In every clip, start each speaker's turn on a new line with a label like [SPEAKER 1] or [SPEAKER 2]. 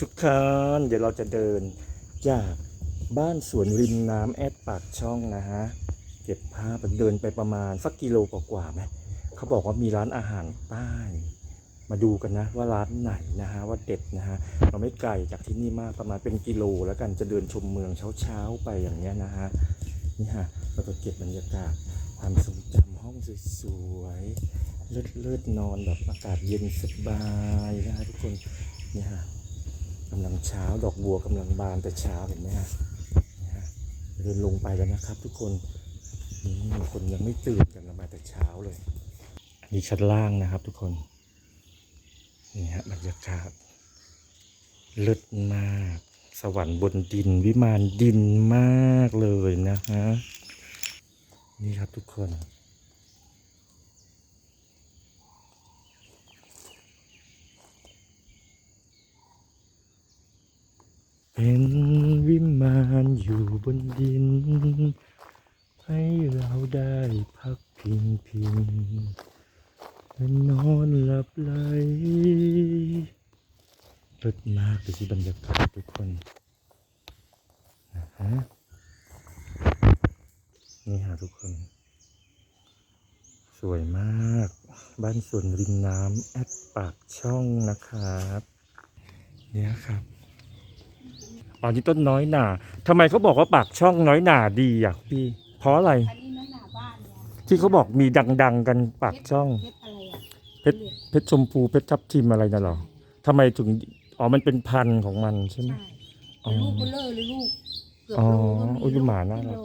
[SPEAKER 1] ทุกคนเดี๋ยวเราจะเดินจากบ้านสวนริมน้ำแอดปากช่องนะฮะ เก็บภาพเดินไปประมาณสักกิโลกว่าๆไหมเขาบอกว่ามีร้านอาหารใต้ มาดูกันนะว่าร้านไหนนะฮะว่าเด็ดนะฮะเราไม่ไกลจากที่นี่มากประมาณเป็นกิโล แล้วกันจะเดินชมเมืองเช้าๆไปอย่างเงี้ยนะฮะนี่ฮะเราก็เก็บบรรยากาศความทรงจำห้องสวยๆเลิศๆนอนแบบอากาศเย็นสบายนะฮะทุกคนนี่ฮะ กำลังเช้าดอกบัวกำลังบานแต่เช้าเห็นไหมฮะเดินลงไปแล้วนะครับ ทุกคนนี่คนยังไม่ตื่นกันมาแต่เช้าเลยอันนี้ชั้นล่างนะครับ ทุกคนนี่ฮะบรรยากาศเลิศมาก สวรรค์บนดินวิมานดินมากเลยนะฮะนี่ครับทุกคนวิมานอยู่บ นดิน ให้เราได้พักพิงพิงและนอนหลับไหลเลิศมากดูสิบรรยากาศทุกคนนะฮะนี่ฮะทุกคน สวยมาก บ้านสวนริมน้ำแอดปากช่องนะครับ เนี่ยครับ อ๋อนี่ต้นน้อยหนาทำไมเขาบอกว่าปากช่องน้อยหนาดีอะพี่ เพราะอะไร
[SPEAKER 2] อันนี้น้อยหนาบ้านเนี่ย
[SPEAKER 1] ที่เขาบอกมีดัง ๆ กันปากช่อง
[SPEAKER 2] เพชรอะไรอะ
[SPEAKER 1] เพชร เพชรชมพูเพชรทับทิมอะไรน่ะเหรอทำไมถึงอ๋อมันเป็นพันธุ์ของมันใช่ไหม
[SPEAKER 2] ใช่
[SPEAKER 1] อ๋อ
[SPEAKER 2] ลูกเบลเลอร์เลยลูกเกือบ
[SPEAKER 1] อ๋อ
[SPEAKER 2] โลก็มี
[SPEAKER 1] โอ้ยดูหมาน่ารัก
[SPEAKER 2] โล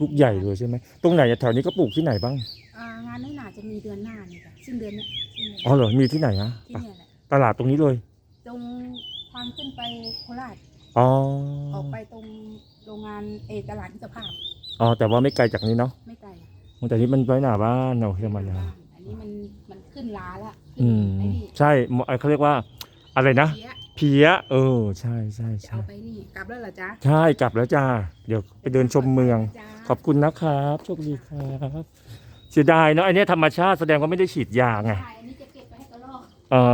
[SPEAKER 1] ลูกใหญ่เลยใช่ไหมตรงไหนอะแถวนี้ก็ปลูกที่ไหนบ้าง
[SPEAKER 2] อ่างานน้อยหนาจะมีเดือนหน้านี่จ้ะสิ้นเดือนเนี้ยสิ้นเดือน
[SPEAKER 1] อ๋อเหรอมีที่ไหนนะ
[SPEAKER 2] ที่เนี่ยแหละ
[SPEAKER 1] ตลาดตรงนี้เลย
[SPEAKER 2] ตรงทางขึ้นไปโคราช
[SPEAKER 1] อ๋อ
[SPEAKER 2] ออกไปตรงโรงงานเออตลาดมิตรภาพ
[SPEAKER 1] อ๋อแต่ว่าไม่ไกลจากนี้เนาะ
[SPEAKER 2] ไม่ไกล
[SPEAKER 1] แต่นี้มันไว้หน้าบ้านเราเรียกมันนะ
[SPEAKER 2] บ้านอันนี้มันมันขึ้นล้าละขึ้น
[SPEAKER 1] อืม
[SPEAKER 2] ไอ้นี่
[SPEAKER 1] ใช่หมอเขาเรียกว่าอะไรนะ
[SPEAKER 2] เพี้ย
[SPEAKER 1] เพี้ยเออใช่ใช่
[SPEAKER 2] จะ
[SPEAKER 1] ใช่
[SPEAKER 2] เอาไปนี่กลับแล้วเหรอจ๊ะ
[SPEAKER 1] ใช่กลับแล้วจ้าเดี๋ยวไปเดินชมเมือง
[SPEAKER 2] จ้า
[SPEAKER 1] ขอบคุณนะครับโชคดีครับเสียดายเนาะอันนี้ธรรมชาติแสดงว่าไม่ได้ฉีดยาไง
[SPEAKER 2] ใช่อันนี้จะเก็บไปให้กระรอก
[SPEAKER 1] อ๋อ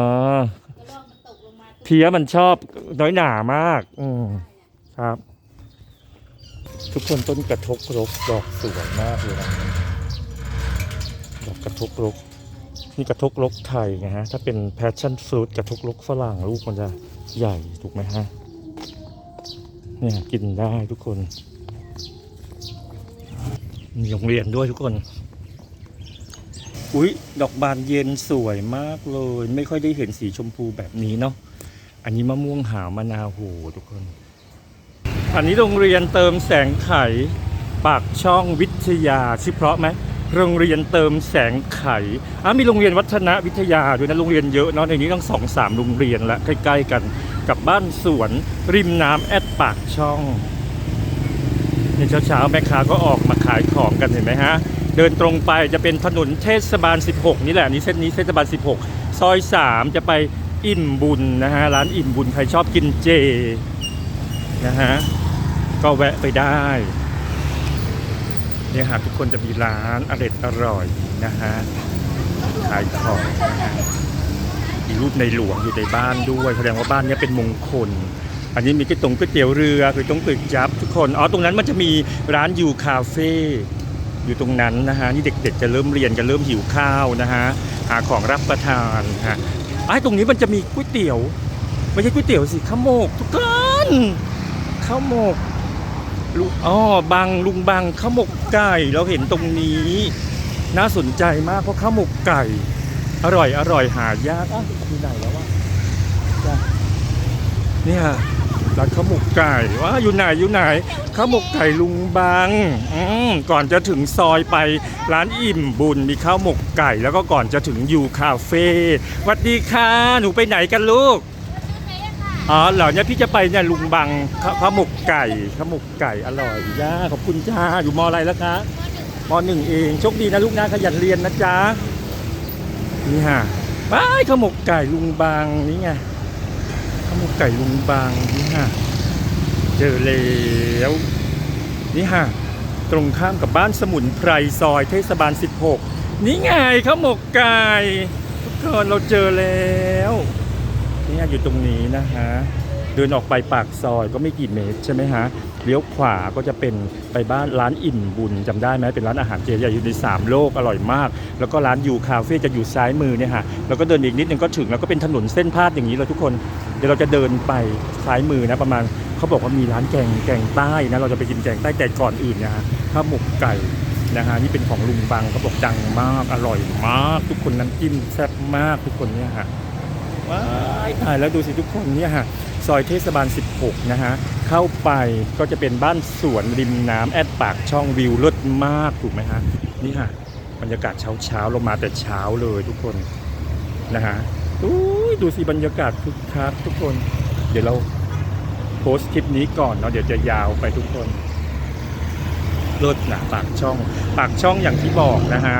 [SPEAKER 1] เพี้ยมันชอบน้อยหนามาก อืมครับ ทุกคนต้นกระทกรกดอกสวยมากเลยนะดอกกระทกรกนี่กระทกรกไทยไงฮะ ถ้าเป็นแพชชั่นฟรุตกระทกรกฝรั่งลูกมันจะใหญ่ถูกไหมฮะ เนี่ยกินได้ทุกคน มีโรงเรียนด้วยทุกคน อุ๊ย ดอกบานเย็นสวยมากเลย ไม่ค่อยได้เห็นสีชมพูแบบนี้เนาะ อันนี้มะม่วงหาวมะนาวโหทุกคน อันนี้โรงเรียนเติมแสงไข ปากช่องวิทยาชื่อเพราะไหมโรงเรียนเติมแสงไขอะมีโรงเรียนวัฒนวิทยาด้วยนะโรงเรียนเยอะเนาะในนี้ต้องสองสามโรงเรียนละใกล้ๆกันกับบ้านสวนริมน้ำแอดปากช่องเนี่ยเช้าๆแม่ค้าก็ออกมาขายของกันเห็นไหมฮะ เดินตรงไปจะเป็นถนนเทศบาล 16 นี่แหละอันนี้เส้นนี้เทศบาล 16 ซอย 3 จะไป อิ่มบุญนะฮะร้านอิ่มบุญใครชอบกินเจนะฮะก็แวะไปได้เนี่ยหากทุกคนจะมีร้านอร่อยอร่อยนะฮะขายของนะฮะมีรูปในหลวงอยู่ในบ้านด้วยแสดงว่าบ้านนี้เป็นมงคล อันนี้มีก๋วยตงก๋วยเตี๋ยวเรือก๋วยตงก๋วยจับทุกคนอ๋อตรงนั้นมันจะมีร้านยูคาเฟ่อยู่ตรงนั้นนะฮะนี่เด็กๆจะเริ่มเรียนกันเริ่มหิวข้าวนะฮะหาของรับประทานฮะ ไอ้ตรงนี้มันจะมีก๋วยเตี๋ยวไม่ใช่ก๋วยเตี๋ยวสิข้าวหมกทุกคนข้าวหมกลุงอ๋อบังลุงบังข้าวหมกไก่เราเห็นตรงนี้ น่าสนใจมากเพราะข้าวหมกไก่ อร่อยอร่อยหายากอะที่ไหนแล้ววะจ้ะเนี่ย ร้านข้าวหมกไก่ว่าอยู่ไหนอยู่ไหนข้าวหมกไก่ลุงบังอืมก่อนจะถึงซอยไปร้านอิ่มบุญมีข้าวหมกไก่ แล้วก็ก่อนจะถึงยูคาเฟ่สวัสดีค่ะหนูไปไหนกันลูกอ๋อเหรอเนี่ยพี่จะไปเนี่ยลุงบังข้าวข้าวหมกไก่ข้าวหมกไก่อร่อยย่าขอบคุณจ้าอยู่มออะไรแล้วคะมหนึ่งเองโชคดีนะลูกนะขยันเรียนนะจ๊ะนี่ฮะไปข้าวหมกไก่ลุงบังนี่ไงข้าวหมก ไก่ลุงบางนี่ฮะเจอแล้วนี่ฮะตรงข้ามกับบ้านสมุนไพรซอยเทศบาล 16 นี่ไงข้าวหมกไก่ทุกคนเราเจอแล้วนี่อยู่ตรงนี้นะฮะ เดินออกไปปากซอยก็ไม่กี่เมตรใช่ไหมฮะเลี้ยวขวาก็จะเป็นไปบ้านร้านอิ่มบุญจำได้ไหมเป็นร้านอาหารเจใหญ่อยู่ใน 3 โลกอร่อยมาก แล้วก็ร้านยูคาเฟ่จะอยู่ซ้ายมือเนี่ยฮะแล้วก็เดินอีกนิดนึงก็ถึงแล้วก็เป็นถนนเส้นพาดอย่างนี้เลยทุกคนเดี๋ยวเราจะเดินไปซ้ายมือนะประมาณเขาบอกว่ามีร้านแกงแกงใต้นะเราจะไปกินแกงใต้แต่ก่อนอื่นนะฮะข้าวหมกไก่นะฮะนี่เป็นของลุงบังเขาบอกดังมากอร่อยมาก ทุกคนน้ำจิ้มแซ่บมากทุกคนเนี่ยฮะว้ายตายแล้วดูสิทุกคนเนี่ยฮะ ซอยเทศบาล 16 นะฮะ เข้าไปก็จะเป็นบ้านสวนริมน้ำแอดปากช่องวิวเลิศมากถูกไหมฮะ นี่ฮะบรรยากาศเช้าเช้าๆเรามาแต่เช้าเลยทุกคนนะฮะดูสิบรรยากาศคึกคักทุกคน เดี๋ยวเราโพสต์คลิปนี้ก่อนเนาะเดี๋ยวจะยาวไปทุกคนเลิศนะปากช่อง ปากช่องอย่างที่บอกนะฮะ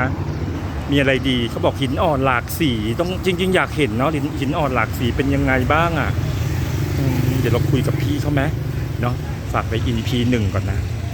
[SPEAKER 1] มีอะไรดีเขาบอกหินอ่อนหลากสี ต้องจริง ๆ อยากเห็นเนาะหินหินอ่อนหลากสีเป็นยังไงบ้างอะ เดี๋ยวเราคุยกับพี่เขาไหมเนาะฝากไป EP หนึ่งก่อนนะ